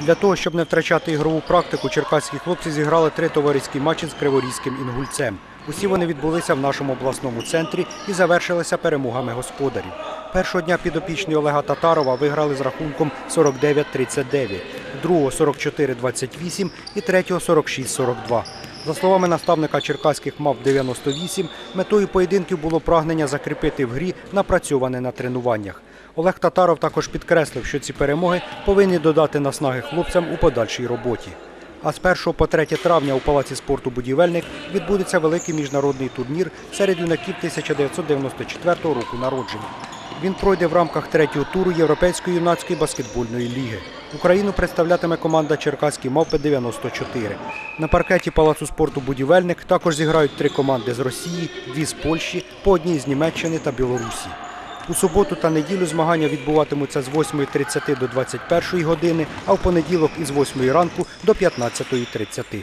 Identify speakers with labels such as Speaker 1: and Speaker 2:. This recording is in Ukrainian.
Speaker 1: Для того, щоб не втрачати ігрову практику, черкаські хлопці зіграли три товариські матчі з Криворізьким інгульцем. Усі вони відбулися в нашому обласному центрі і завершилися перемогами господарів. Першого дня підопічні Олега Татарова виграли з рахунком 49-39, другого 44-28 і третього 46-42. За словами наставника черкаських мав 98, метою поєдинків було прагнення закріпити в грі напрацьоване на тренуваннях. Олег Татаров також підкреслив, що ці перемоги повинні додати наснаги хлопцям у подальшій роботі. А з 1 по 3 травня у Палаці спорту «Будівельник» відбудеться великий міжнародний турнір серед юнаків 1994 року народження. Він пройде в рамках третього туру Європейської юнацької баскетбольної ліги. Україну представлятиме команда Черкаські мавпи 94. На паркеті Палацу спорту Будівельник також зіграють три команди з Росії, дві з Польщі, по одній з Німеччини та Білорусі. У суботу та неділю змагання відбуватимуться з 8.30 до 21 години, а в понеділок із 8 ранку до 15.30.